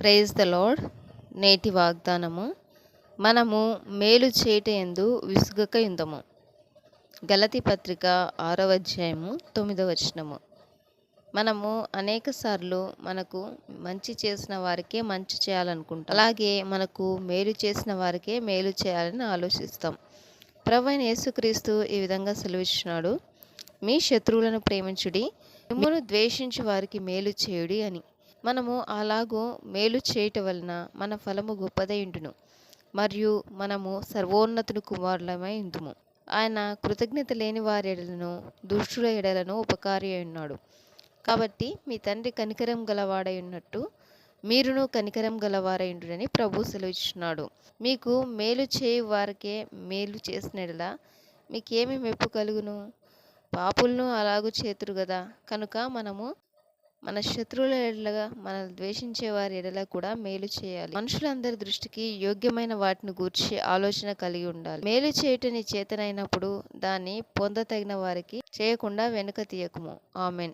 Praise the lord. నేటి వాగ్దానము మనము మేలు చేయట ఎందు విసుగక యుందము. గలతి పత్రిక ఆరవ అధ్యాయము తొమ్మిదవ వచనము. మనము అనేక సార్లు మనకు మంచి చేసిన వారికే మంచి చేయాలనుకుంటాం. అలాగే మనకు మేలు చేసిన వారికే మేలు చేయాలని ఆలోచిస్తాం. ప్రభు యేసుక్రీస్తు ఈ విధంగా సెలవిస్తున్నాడు మీ శత్రువులను ప్రేమించుడి మిమ్మల్ని ద్వేషించి వారికి మేలు చేయుడి అని. మనము అలాగూ మేలు చేయటం వలన మన ఫలము గొప్పదై ఉండును. మరియు మనము సర్వోన్నతుని కుమారులమై ఉందుము. ఆయన కృతజ్ఞత లేని వారి ఎడలను దుష్టుల ఎడలను ఉపకారి అయి ఉన్నాడు. కాబట్టి మీ తండ్రి కనికరం గలవాడై ఉన్నట్టు మీరును కనికరం గలవారై ఉండునని ప్రభు సెలవిస్తున్నాడు మీకు మేలు చేయు వారికే మేలు చేసినలా మీకేమి మెప్పు కలుగును? పాపులను అలాగూ చేతురు కదా కనుక మనము మన శత్రువుల ఎడలగా మనల్ని ద్వేషించే వారి ఎడల కూడా మేలు చేయాలి. మనుషులందరి దృష్టికి యోగ్యమైన వాటిని గూర్చి ఆలోచన కలిగి ఉండాలి. మేలు చేయటని చేతనైనప్పుడు దాన్ని పొందతగిన వారికి చేయకుండా వెనుక తీయకము. ఆమెన్.